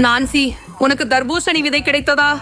Nancy உனக்கு தர்பூசணி விதை கிடைத்ததா?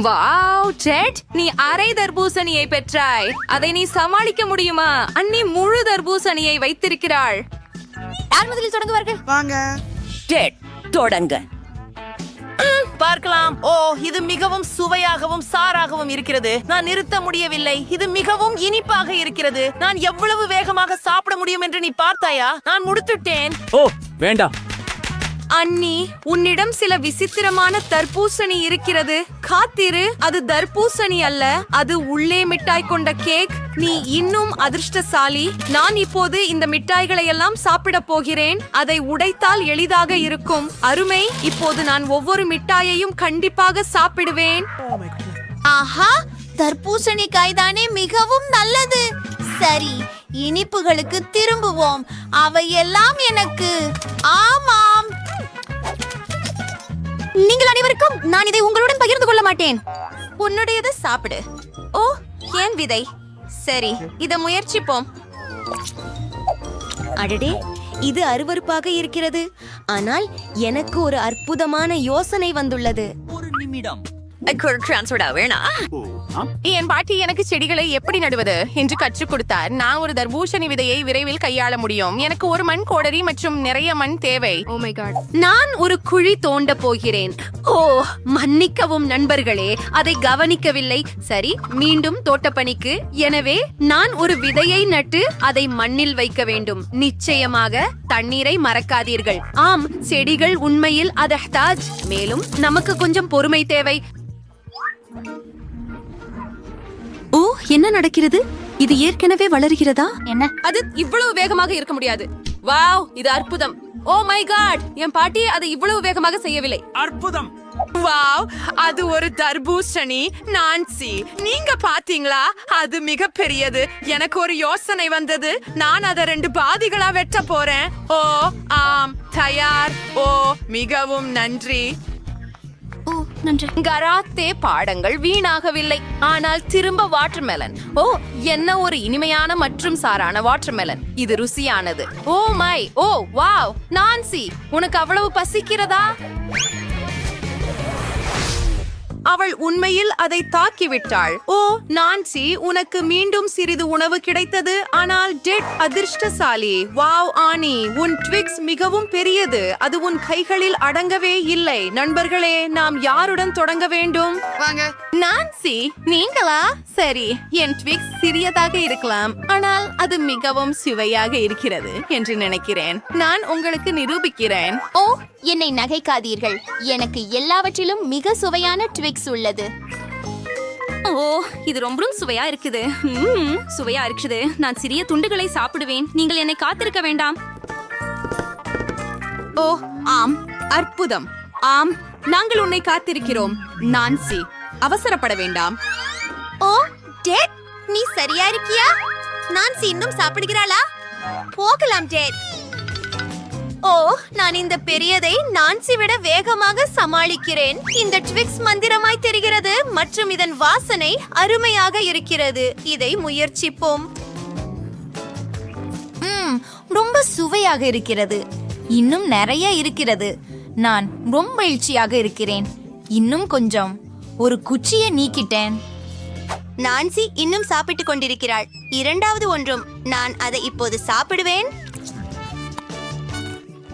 வாவ் ஜெட் நீ அரை தர்பூசணியை பெற்றாய். அதை நீ சமாளிக்க முடியுமா? அண்ணி முழு தர்பூசணியை வைத்திருக்கிறாள். யார் முதலில் தொடங்குவார்கள்? வாங்க. டெட் தொடங்க. பார்க்கலாம். ஓ இது மிகவும் சுவையாகவும் சாராகவும் இருக்கிறது. நான் நிறுத்த முடியவில்லை. இது மிகவும் இனிப்பாக இருக்கிறது. நான் எவ்வளவு வேகமாக சாப்பிட முடியும் என்று நீ பார்த்தாயா? நான் முடித்துட்டேன். ஓ வேண்டாம். அண்ணி உன்னிடம் சில விசித்திரமான தர்பூசணி இருக்கிறது. காத்திரு அது தர்பூசணி அல்ல அது உள்ளே மிட்டாய் கொண்ட கேக். நீ இன்னும் அதிர்ஷ்டசாலி. நான் இப்போது இந்த மிட்டாய்களை எல்லாம் சாப்பிட போகிறேன். அதை உடைத்தால் எளிதாக இருக்கும். அருமை இப்போது நான் ஒவ்வொரு மிட்டாயையும் கண்டிப்பாக சாப்பிடுவேன். ஆஹா தர்பூசணி காய்தானே மிகவும் நல்லது. சரி இனிப்புகளுக்கு திரும்புவோம். அவையெல்லாம் எனக்கு. ஆமாம். நீங்கள் அனைவருக்கும் நான் இதை உங்களுடன் பகிர்ந்து கொள்ள மாட்டேன். உன்னுடையது சாப்பிடு. ஓ ஏன் விதை? சரி இத முயற்சிப்போம். அடடே இது அருவருப்பாக இருக்கிறது. ஆனால் எனக்கு ஒரு அற்புதமான யோசனை வந்துள்ளது. ஒரு நிமிடம். என் பாட்டி எனக்கு செடிகளை எப்படி நடுவது என்று கற்றுக் கொடுத்தார். நான் ஒரு தர்பூசணி விதையை விரைவில் கையாள முடியும். எனக்கு ஒரு மண் கோடரி மற்றும் நிறைய மண் தேவை. Oh நான் ஒரு குழி தோண்ட போகிறேன். ஓ மன்னிக்கவும் நண்பர்களே அதை கவனிக்கவில்லை. சரி மீண்டும் தோட்டப்பணிக்கு. எனவே நான் ஒரு விதையை நட்டு அதை மண்ணில் வைக்க வேண்டும். நிச்சயமாக தண்ணீரை மறக்காதீர்கள். ஆம் செடிகள் உண்மையில் அதஹ்தாஜ் மேலும் நமக்கு கொஞ்சம் பொறுமை தேவை. என்ன நடக்கிறது? இது ஏற்கனவே வளர்கிறதா? என்ன? அது இவ்வளவு வேகமாக இருக்க முடியாது. வாவ் இது அற்புதம். ஓ மை காட் என் பாட்டி அதை இவ்வளவு வேகமாக செய்யவில்லை. அற்புதம். வாவ் அது ஒரு தர்பூசணி நான்சி. நீங்க பாத்தீங்களா அது மிக பெரியது எனக்கு ஒரு யோசனை வந்தது. நான் அதை ரெண்டு பாதிகளா வெட்ட போறேன். ஓ ஆம் தயார். ஓ மிகவும் நன்றி. நன்றி. கராத்தே பாடங்கள் வீணாகவில்லை. ஆனால் திரும்ப வாட்டர்மெலன். ஓ என்ன ஒரு இனிமையான மற்றும் சாரான வாட்டர்மெலன். இது ருசியானது. Oh my oh wow. Nancy உனக்கு அவ்வளவு பசிக்கிறதா? அவள் உண்மையில் அதை தாக்கிவிட்டாள். ஓ நான்சி உனக்கு மீண்டும் சிறிது உணவு கிடைத்தது. ஆனால் டெட் அதிர்ஷ்டசாலி. வாவ் ஆனி உன் ட்விக்ஸ் மிகவும் பெரியது. அது உன் கைகளில் அடங்கவே இல்லை. நண்பர்களே நாம் யாருடன் தொடங்க வேண்டும்? வாங்க. நான்சி நீங்களா? சரி என் ட்விக்ஸ் சிறியதாக இருக்கலாம். ஆனால் அது மிகவும் சுவையாக இருக்கிறது என்று நினைக்கிறேன். நான் உங்களுக்கு நிரூபிக்கிறேன். ஓ என்னை நகைக்காதீர்கள். எனக்கு எல்லாவற்றிலும் மிக சுவையான ட்விக்ஸ் உள்ளது. ஓ இது ரொம்பவும் சுவையா இருக்குது. சுவையா இருக்குது. நான் சிறிய துண்டுகளை சாப்பிடுவேன். நீங்கள் என்னை காத்திருக்க வேண்டாம். ஓ ஆம் அற்புதம். ஆம் நாங்கள் உன்னை காத்திருக்கிறோம். நான்சி அவசரப்பட வேண்டாம். ஓ டேட் நீ சரியா இருக்கியா? நான்சி இன்னும் சாப்பிடுகிறாளா? போகலாம் டேட். ஓ நான் இந்த பெரியதை நான்சி விட வேகமாக சமாளிக்கிறேன். இந்த ட்விக்ஸ் மந்திரமாய் தெரிகிறது மற்றும் இதன் வாசனை அருமையாக இருக்கிறது. இதை முயற்சிப்போம். ம் ரொம்ப சுவையாக இருக்கிறது. இன்னும் நிறைய இருக்கிறது. நான் ரொம்ப எழுச்சியாக இருக்கிறேன். இன்னும் கொஞ்சம். ஒரு குச்சியை நீக்கிட்டேன். நான்சி இன்னும் சாப்பிட்டுக் கொண்டிருக்கிறாள். இரண்டாவது ஒன்றும். நான் அதை இப்போது சாப்பிடுவேன்.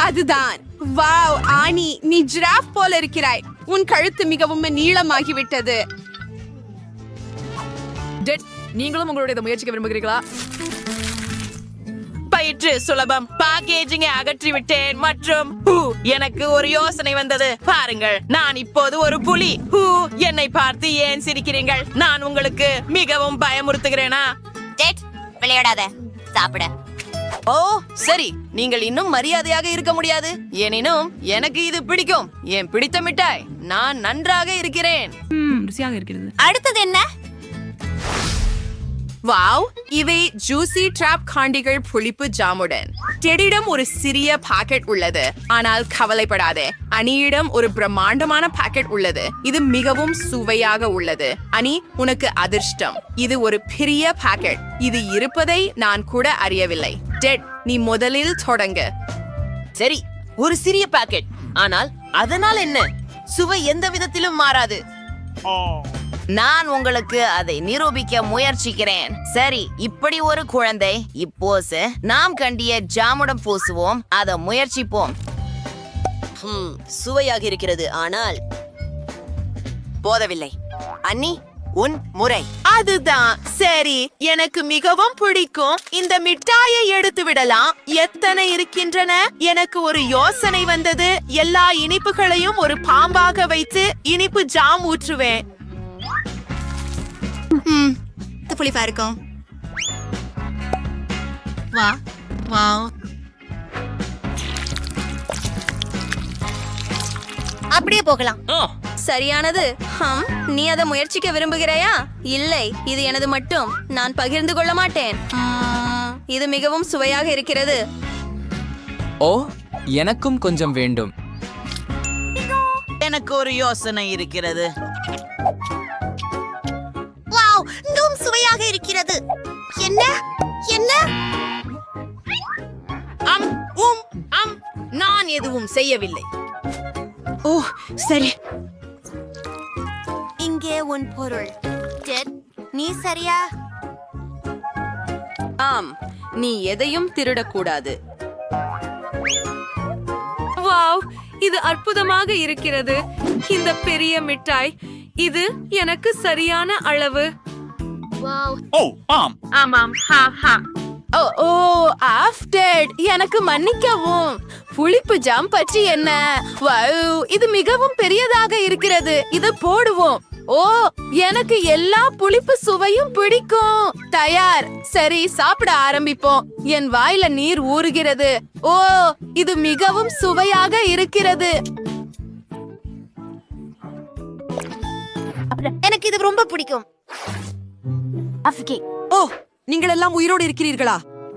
அதுதான். வாவ் ஆனி நீ ஜிராஃப் போல இருக்கிறாய். உன் கழுத்து மிகவும் நீளமாகிவிட்டது. டெட் நீங்களும் உங்களுடைய முயற்சிக்க விரும்புகிறீர்களா? பயிற்று சுலபம். பேக்கேஜிங்கை அகற்றி விட்டேன் மற்றும் ஹூ, எனக்கு ஒரு யோசனை வந்தது. பாருங்கள் நான் இப்போது ஒரு புலி. ஹூ என்னை பார்த்து ஏன் சிரிக்கிறீர்கள்? நான் உங்களுக்கு மிகவும் பயமுறுத்துகிறேனா? டேட் விளையாடாத. சாப்பிட. ஓ சரி. நீங்கள் இன்னும் மரியாதையாக இருக்க முடியாது. எனினும் எனக்கு இது பிடிக்கும். என் பிடித்த மிட்டாய். நான் நன்றாக இருக்கிறேன். அடுத்தது என்ன? வாவ் இவை ஜூசி டிராப் காண்டிகள் புளிப்பு ஜாமுடன். டெடிடம் ஒரு சிறிய பாக்கெட் உள்ளது. ஆனால் கவலைப்படாதே. அனியிடம் ஒரு பிரம்மாண்டமான பாக்கெட் உள்ளது. இது மிகவும் சுவையாக உள்ளது. அனி உனக்கு அதிர்ஷ்டம். இது ஒரு பெரிய பாக்கெட் இது இருப்பதை நான் கூட அறியவில்லை. டெட் நீ முதலில் தொடங்க. சரி ஒரு சிறிய பாக்கெட் ஆனால் அதனால் என்ன? சுவை எந்த விதத்திலும் மாறாது. நான் உங்களுக்கு அதை நிரூபிக்க முயற்சிக்கிறேன். சரி இப்படி ஒரு குழந்தை இப்போது நாம் கண்டிய ஜாமுடம் பூசுவோம். அதை முயற்சிப்போம். ஹம், சுவையாக இருக்கிறது ஆனால் போதவில்லை. அண்ணி உன் முறை. அதுதான். சரி எனக்கு மிகவும் பிடிக்கும். இந்த மிட்டாயை எடுத்து விடலாம். எத்தனை இருக்கின்றன? எனக்கு ஒரு யோசனை வந்தது. எல்லா இனிப்புகளையும் ஒரு பாம்பாக வைத்து இனிப்பு ஜாம் ஊற்றுவேன். புளிப்பா இருக்கும் வா வா. அப்படியே போகலாம். சரியானது. ஹம் நீ அதை முயற்சிக்க விரும்புகிறாயா? இல்லை இது எனது மட்டும். நான் பகிர்ந்து கொள்ள மாட்டேன். இது மிகவும் சுவையாக இருக்கிறது. ஓ எனக்கும் கொஞ்சம் வேண்டும். எனக்கு ஒரு யோசனை இருக்கிறது. வாவ் மிகவும் சுவையாக இருக்கிறது. என்ன? என்ன? அம் உம் அம் நான் எதுவும் செய்யவில்லை. ஓ சரி. இங்கே உன் பொருள். டெட் நீ சரியா? ஆம் நீ எதையும் திருடக்கூடாது. வாவ் இது அற்புதமாக இருக்கிறது. இந்த பெரிய மிட்டாய் இது எனக்கு சரியான அளவு. ஓ ஆம். ஆமாம் ஹா ஹா ஓ ஓ ஆஃப்டர் எனக்கு மன்னிக்கவும். புளிப்பு ஜாம் பற்றி என்ன? வவ், இது மிகவும் பெரியதாக இருக்கிறது. இது போடுவோம். ஓ எனக்கு எல்லா புளிப்பு சுவையும் பிடிக்கும். தயார். சரி சாப்பிட ஆரம்பிப்போம். என் வாயில நீர் ஊறுகிறது. ஓ இது மிகவும் சுவையாக இருக்கிறது. எனக்கு இது ரொம்ப பிடிக்கும். ஓ நீங்கள் எல்லாம் உயிரோடு இருக்கிறீர்களா?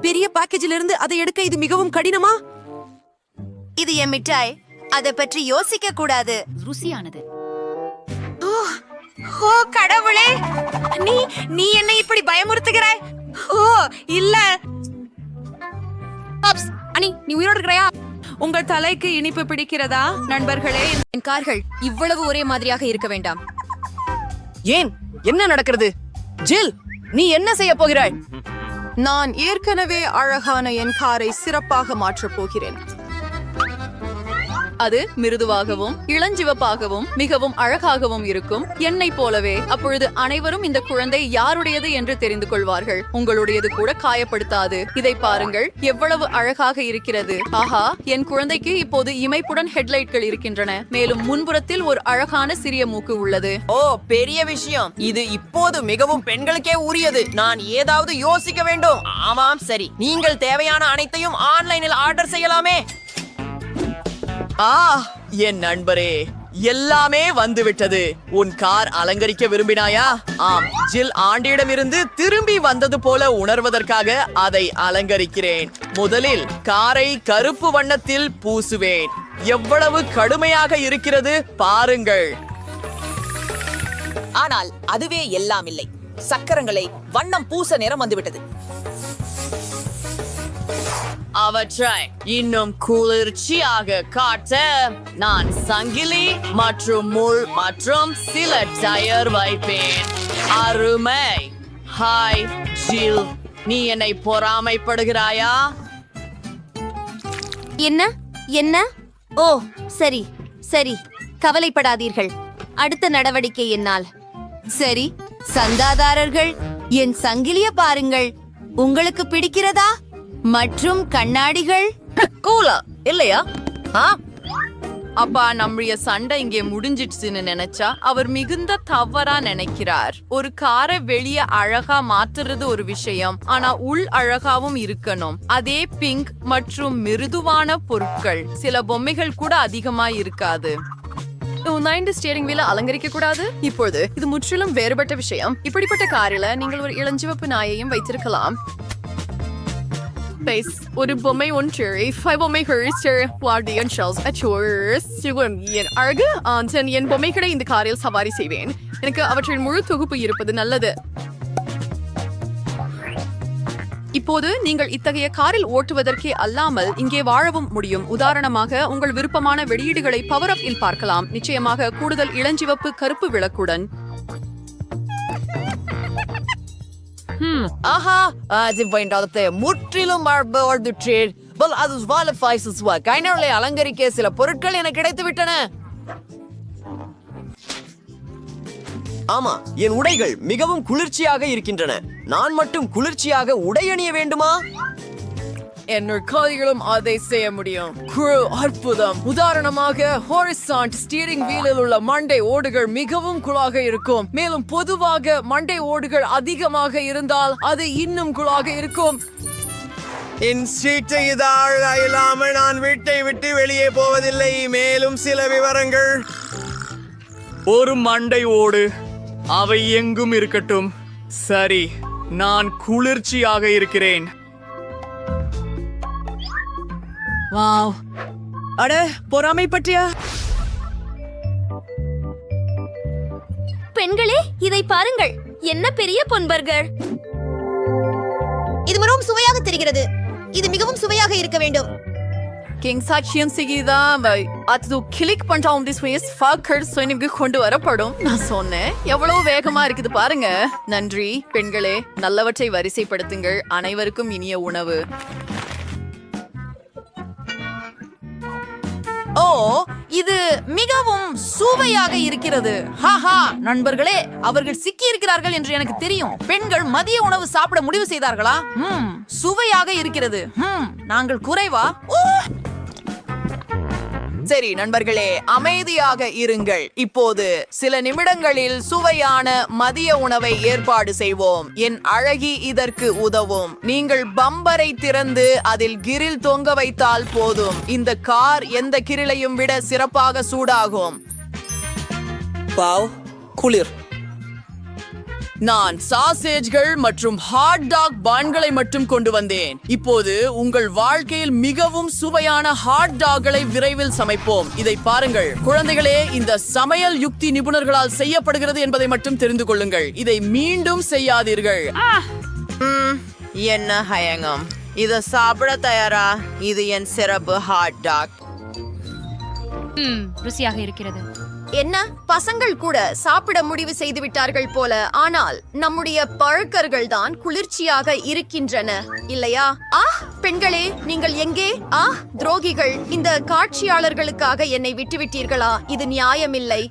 பெரிய பேக்கேஜில் இருந்து அதை எடுக்க இது மிகவும் கடினமா? இது என் மிட்டாய். அதை பற்றி யோசிக்க கூடாது. ருசியானது. ஓ கடவுளே. நீ நீ என்னை இப்படி பயமுறுத்துகிறாய்? ஓ இல்ல. பாப்ஸ் அனி நீ உயிரோடு இருக்கிறாயா? உங்கள் தலைக்கு இனிப்பு பிடிக்கிறதா நண்பர்களே? என் கார்கள் இவ்வளவு ஒரே மாதிரியாக இருக்க வேண்டாம். ஏன்? என்ன நடக்கிறது? ஜில் நீ என்ன செய்ய போகிறாய்? நான் ஏற்கனவே அழகான என் காரை சிறப்பாக மாற்றப் போகிறேன். அது மிருதுவாகவும் இளஞ்சிவப்பாகவும் மிகவும் அழகாகவும் இருக்கும். என்னை போலவே அப்பொழுது அனைவரும் இந்த குழந்தை யாருடையது என்று தெரிந்து கொள்வார்கள். உங்களுடையது கூட காயப்படுத்தாது. இதை பாருங்கள் எவ்வளவு அழகாக இருக்கிறது. ஆஹா என் குழந்தைக்கு இப்போது இமைப்புடன் ஹெட்லைட்கள் இருக்கின்றன. மேலும் முன்புறத்தில் ஒரு அழகான சிறிய மூக்கு உள்ளது. ஓ பெரிய விஷயம். இது இப்போது மிகவும் பெண்களுக்கே உரியது. நான் ஏதாவது யோசிக்க வேண்டும். ஆமாம் சரி. நீங்கள் தேவையான அனைத்தையும் ஆன்லைனில் ஆர்டர் செய்யலாமே. ஆ என் நண்பரே எல்லாமே வந்துவிட்டது. உன் கார் அலங்கரிக்க விரும்பினாயா? ஆம் ஜில் ஆண்டியிடமிருந்து திரும்பி வந்தது போல உணர்வதற்காக அதை அலங்கரிக்கிறேன். முதலில் காரை கருப்பு வண்ணத்தில் பூசுவேன். எவ்வளவு கடுமையாக இருக்கிறது பாருங்கள். ஆனால் அதுவே எல்லாம் இல்லை. சக்கரங்களை வண்ணம் பூச நேரம் வந்துவிட்டது. அவற்றை இன்னும் குளிர்ச்சியாக காட்ட நான் சங்கிலி மற்றும் முள் மற்றும் சில டயர் வைப்பேன். அருமை. ஹாய் ஜில். நீ என்னை பொறாமைப்படுகிறாயா? என்ன? என்ன? ஓ சரி சரி. கவலைப்படாதீர்கள். அடுத்த நடவடிக்கை என்னால். சரி சந்தாதாரர்கள் என் சங்கிலிய பாருங்கள். உங்களுக்கு பிடிக்கிறதா? மற்றும் கண்ணாடிகள்? கூலா இல்லையா? ஆ? அப்பா நம்முடைய சண்டை இங்கே முடிஞ்சிடுச்சுன்னு நினைச்சா அவர் மிகுந்த தவறா நினைக்கிறார். ஒரு காரை வெளிய அழகா மாத்துறது ஒரு விஷயம் ஆனா உள் அழகாவும் இருக்கணும். அதே பிங்க் மற்றும் மிருதுவான பொருட்கள். சில பொம்மைகள் கூட அதிகமா இருக்காது. நான் இந்த ஸ்டியரிங் வீல அலங்கரிக்க கூடாது? இப்பொழுது இது முற்றிலும் வேறுபட்ட விஷயம். இப்படிப்பட்ட காரில நீங்கள் ஒரு இளஞ்சிவப்பு நாயையும் வைத்திருக்கலாம். Base. ஒரு பொம்மை ஒன்று five பொம்மைகள் வார்டியன் ஷெல்ஸ் அச்சோர்ஸ் என் அழகு ஆன்சன் என் பொம்மைகளை இந்த காரில் சவாரி செய்வேன் எனக்கு அவற்றின் முழு தொகுப்பு இருப்பது நல்லது இப்போது நீங்கள் இத்தகைய காரில் ஓட்டுவதற்கே அல்லாமல் இங்கே வாழவும் முடியும். உதாரணமாக உங்கள் விருப்பமான வெளியீடுகளை பவர் அப் இல் பார்க்கலாம். நிச்சயமாக கூடுதல் இளஞ்சிவப்பு கருப்பு விளக்குடன். அது முற்றிலும் பல் அது கைனர்களை அலங்கரிக்க சில பொருட்கள் எனக்கு கிடைத்து விட்டன ஆமா என் உடைகள் மிகவும் குளிர்ச்சியாக இருக்கின்றன. நான் மட்டும் குளிர்ச்சியாக உடை அணிய வேண்டுமா? என்னோட காதிகளும் அதை செய்ய முடியும். குழு அற்புதம். உதாரணமாக ஹோரிசான்ட் ஸ்டீரிங் வீலில் உள்ள மண்டை ஓடுகள் மிகவும் குழாக இருக்கும். மேலும் பொதுவாக மண்டை ஓடுகள் அதிகமாக இருந்தால் அது இன்னும் குழாக இருக்கும். என் சீட்டை இதாழ இல்லாமல் நான் வீட்டை விட்டு வெளியே போவதில்லை. மேலும் சில விவரங்கள். ஒரு மண்டை ஓடு. அவை எங்கும் இருக்கட்டும். சரி நான் குளிர்ச்சியாக இருக்கிறேன். வாவ். அட பொறாமை பற்றியா? பெண்களே இதை பாருங்கள். என்ன பெரிய பொன்பர்கள். இது மிகவும் சுவையாக தெரிகிறது. இது மிகவும் சுவையாக இருக்க வேண்டும். கிங் சாட்சியம் செய்யுதான் அது கிளிக் பண்றா திஸ் வேஸ் ஃபாக்கர் சொனிக்கு கொண்டு வரப்படும். நான் சொன்னேன் எவ்வளவு வேகமா இருக்குது பாருங்க. நன்றி பெண்களே. நல்லவற்றை வரிசைப்படுத்துங்கள். அனைவருக்கும் இனிய உணவு. ஓ இது மிகவும் சுவையாக இருக்கிறது. ஹாஹா நண்பர்களே அவர்கள் சிக்கி இருக்கிறார்கள் என்று எனக்கு தெரியும். பெண்கள் மதிய உணவு சாப்பிட முடிவு செய்தார்களா? ம் சுவையாக இருக்கிறது. ம் நாங்கள் குறைவா? சரி நண்பர்களே அமைதியாக இருங்கள். இப்போது சில நிமிடங்களில் சுவையான மதிய உணவை ஏற்பாடு செய்வோம். என் அழகி இதற்கு உதவும். நீங்கள் பம்பரை திறந்து அதில் கிரில் தொங்க வைத்தால் போதும். இந்த கார் எந்த கிரிலையும் விட சிறப்பாக சூடாகும். பாவ் குளிர். நான் சாசேஜ்கள் மற்றும் ஹாட் டாக் பான்களை மட்டும் கொண்டு வந்தேன். இப்போது உங்கள் வாழ்க்கையில் மிகவும் சுவையான ஹாட் டாக்களை விரைவில் சமைப்போம். இதை பாருங்கள். குழந்தைகளே இந்த சமையல் யுக்தி நிபுணர்களால் செய்யப்படுகிறது என்பதை மட்டும் தெரிந்து கொள்ளுங்கள். இதை மீண்டும் செய்யாதீர்கள். என்ன ஹயங்கம். இத சாப்பிட தயாரா? இது என் சிறப்பு ஹாட் டாக் ருசியாக இருக்கிறது. என்ன? பசங்கள் கூட சாப்பிட முடிவு செய்து விட்டார்கள் போல. ஆனால் நம்முடைய பழக்கர்கள் தான் குளிர்ச்சியாக இருக்கின்றன. இல்லையா? ஆ பெண்களே நீங்கள் எங்கே? ஆ துரோகிகள் இந்த காட்சியாளர்களுக்காக என்னை விட்டுவிட்டீர்களா? இது நியாயமில்லை.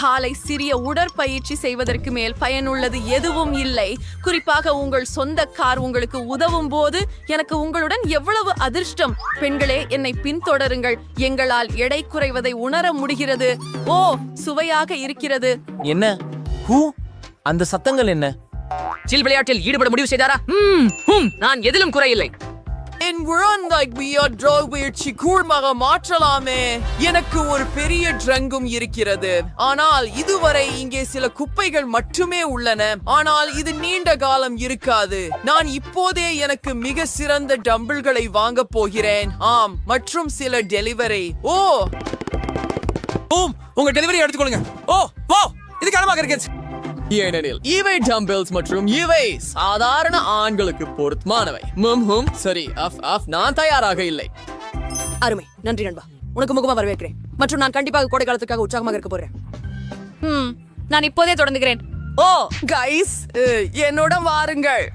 காலை சிறிய உடற்பயிற்சி செய்வதற்கு மேல் பயனுள்ளது எதுவும் இல்லை. குறிப்பாக உங்கள் சொந்த கார் உங்களுக்கு உதவும் போது எனக்கு உங்களுடன் எவ்வளவு அதிர்ஷ்டம். பெண்களே என்னை பின்தொடருங்கள். எங்களால் எடை குறைவதை உணர முடிகிறது. ஓ சுவையாக இருக்கிறது. என்ன? ஹூ? அந்த சத்தங்கள் என்ன? சில் விளையாட்டில் ஈடுபட முடிவு செய்தாரா? நான் எதிலும் குறையில்லை. என் குழந்தை முயற்சி கூர்மாக மாற்றலாமே எனக்கு ஒரு பெரிய ட்ரங்கும் இருக்கிறது. ஆனால் இதுவரை இங்கே சில குப்பைகள் மட்டுமே உள்ளன. ஆனால் இது நீண்ட காலம் இருக்காது. நான் இப்போதே எனக்கு மிக சிறந்த டம்பிள்களை வாங்க போகிறேன். ஆம் மற்றும் சில டெலிவரி. ஓ! ஓம் உங்க டெலிவரி எடுத்துக்கொள்ளுங்க. ஓ ஓ இது கனமாக இருக்கு ஏனெனில் இவை டம்பிள்ஸ் மற்றும் இவை சாதாரண ஆண்களுக்கு பொருத்தமானவை. சரி அஃப் அஃப் நான் தயாராக இல்லை. அருமை நன்றி நண்பா. உனக்கு முகமா வரவேற்கிறேன். மற்றும் நான் கண்டிப்பாக கோடை காலத்துக்காக உற்சாகமாக இருக்க போறேன். ம் நான் இப்போதே தொடங்குகிறேன். ஓ கைஸ் என்னோட வாருங்கள்.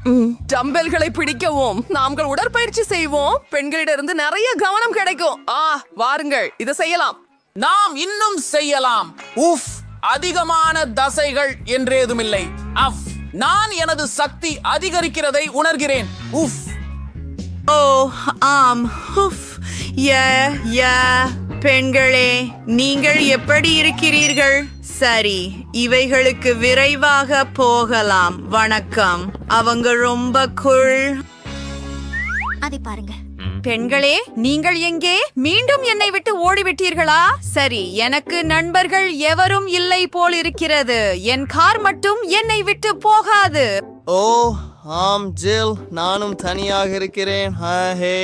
டம்பல்களை பிடிக்கவும் நாங்கள் உடற்பயிற்சி செய்வோம். பெண்களிடமிருந்து நிறைய கவனம் கிடைக்கும். ஆ வாருங்கள் இதை செய்யலாம். நாம் இன்னும் செய்யலாம். உஃப். அதிகமான தசைகள் என்றேதுமில்லை. அஃப் நான் எனது சக்தி அதிகரிக்கிறதை உணர்கிறேன். உஃப். ஓ ஆம். ஹுஃப் ய ய பெண்களே நீங்கள் எப்படி இருக்கிறீர்கள்? சரி இவைகளுக்கு விரைவாக போகலாம். வணக்கம். அவங்க ரொம்ப குள் அதை பாருங்க. பெண்களே நீங்கள் எங்கே? மீண்டும் என்னை விட்டு ஓடிவிட்டீர்களா? சரி எனக்கு நண்பர்கள் எவரும் இல்லை போல் இருக்கிறது என் கார் மட்டும் என்னை விட்டு போகாது. ஓ ஆம் ஜில். நானும் தனியாக இருக்கிறேன். ஹே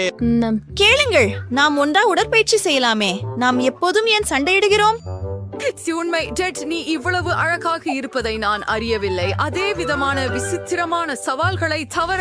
கேளுங்கள் நாம் ஒன்றா உடற்பயிற்சி செய்யலாமே. நாம் எப்போதும் ஏன் சண்டையிடுகிறோம்? உண்மை டெட் நீ இவ்வளவு அழகாக இருப்பதை நான் அறியவில்லை. அதே விதமான விசித்திரமான சவால்களை தவற